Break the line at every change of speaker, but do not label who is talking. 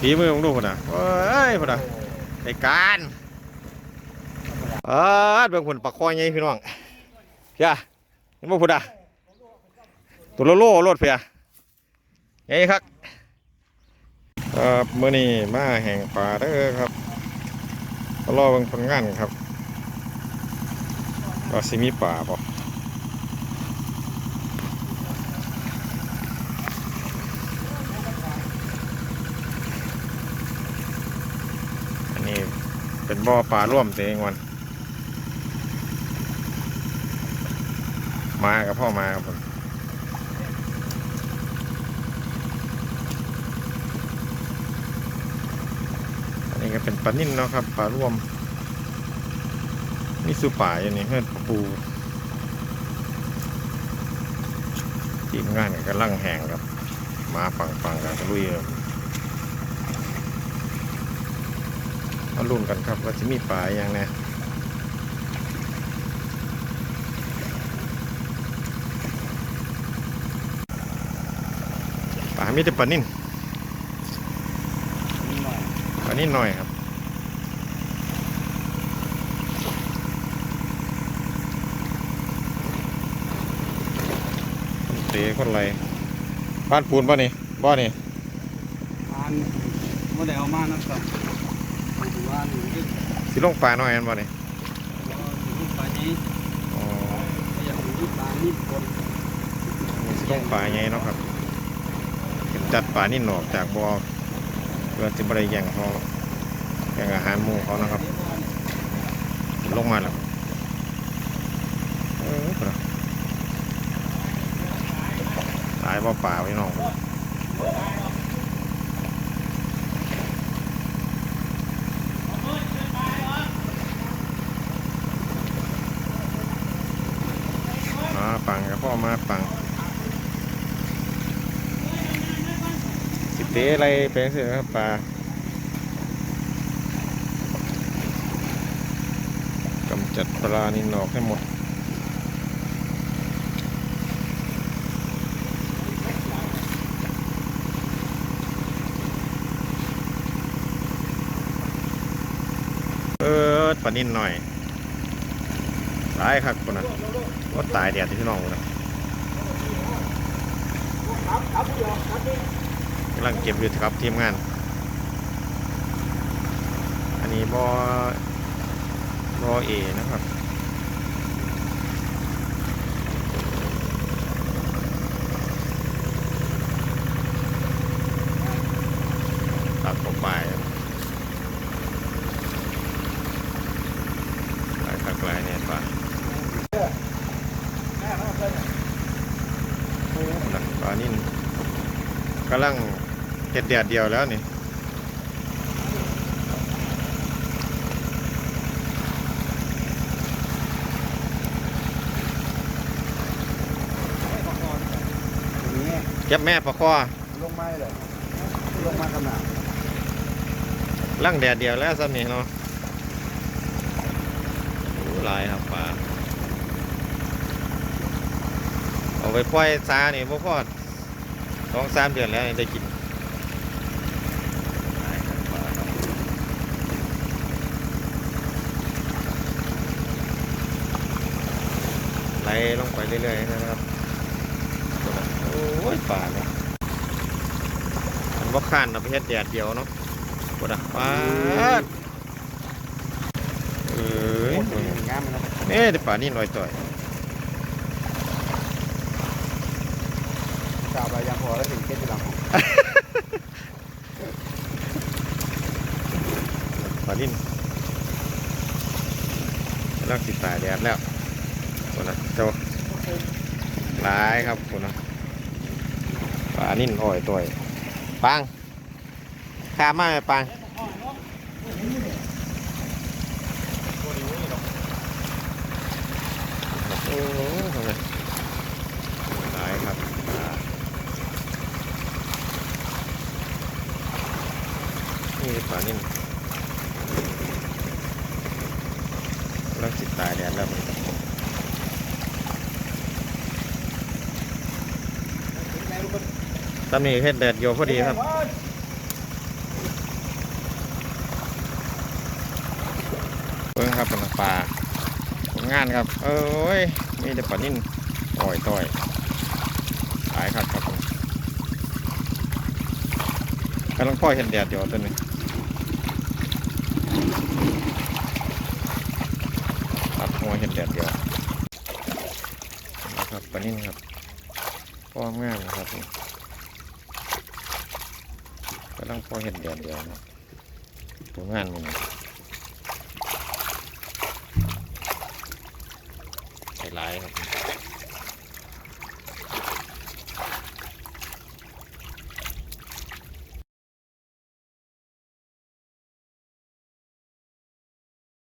ฝีมือของลูกคนน่ะเอ้ยพุ่นน่ะไอการเออเบิ่งพุ่นปลาคอยใหญ่พี่น้องเพียเห็นบ่พุ่นอะตัวโลโลโลดเพียใหญ่ครับครับเมื้อนี้มาแห่งปลาเด้อครับรอเบิ่งผลงานครับว่าสิมีปลาบ่อันนี้ เป็นบ่อปลาร่วมเองวันมากับพ่อมาครับผมอันนี้ก็เป็นปลานิ่นเนาะครับปลาร่วมนี่สูป่าอย่างนี้เพื่อนปูทีมงานก็กำลังแห่งครับ มาฟังฟังกันลุยครับ มาลุ้นกันครับว่าจะมีปลาอย่างไงปลามีแต่ปลานิ่นปลานิ่นหน่อยครับเตะคนไรบ้านปูนป่ะนี่บ่อนี่
อ่านโมเดลมานะครับถือว่าหนูที่
สิลงปลาหน่อยอันบ่นี่
รอถึงปลานี้
อ๋อ
อยากดูปลานี่คน
นี่สิลงปลาใหญ่เนาะครับเก็บจัดปลานิ่นออกจากบ่อเพื่อจะบริแย่งเขาแย่งอาหารหมูเขานะครับ ลงมาแล้วเออปลาตายบ่ป่าไว้น้อง มาปังกับพ่อมาปังสิเตอะไรไปเสือครับปลากำจัดปลานินออกให้หมดเออปลานินหน่อย ตายครับคนน่ะว่าตายแดดที่น้องนะกำลังเก็บอยู่ครับทีมงาน อันนี้บอบอเอนะครับตัดออกไปหลายคักหลายเนี่ยป่ะปลานิ่นกำลังเห็ดแดดเดียวแล้วนี่
ตรงนี้
เก็บแม่ปลาคอ
ลงมาเลยลงมาขนาด
ลั่งแดดเดียวแล้วซ้ำนี่เนาะโอ้หลายครับปลาเอาไปปล่อยซานี่พ่อพอส องสามเดือนแล้วนี่ได้กินหลายครับปลาครับไหลลงไปเรื่อยๆนะครับโอ้ยปลาเนี่ยมันว่าข้านเอาไปเฮ็ดแดดเดียวเนาะปวดอะปาดเอ้ย
งามนะ
นี่แต่ป่านี่ลอยต่อย
สาวใบยางพอแล้วถึงเก็ตหลัง
ป่านิ่นเลิกสิตายแดดแล้วปวดอะเจ้าร้ายครับปวดอะป่านิ่นอ่อยต่อยปังข้ามมาไหมปัง นี่ป่านิ่มรักสิตายแดดแล้วมันตำหนิเฮ็ดแดดโยพอดีครับเพิ่งครับเป็นปลาผลงานครับ เอ้ย มีแต่ปลานิ่มต่อยต่อยขายครับครับกำลังพ่อเห็นแดดอยู่ตัวนี้ ปลานิ่นครับพ่อง่ายนะครับผมกำลังพ่อเห็นเดียวเดียวนะตัวงานมันหลายครับ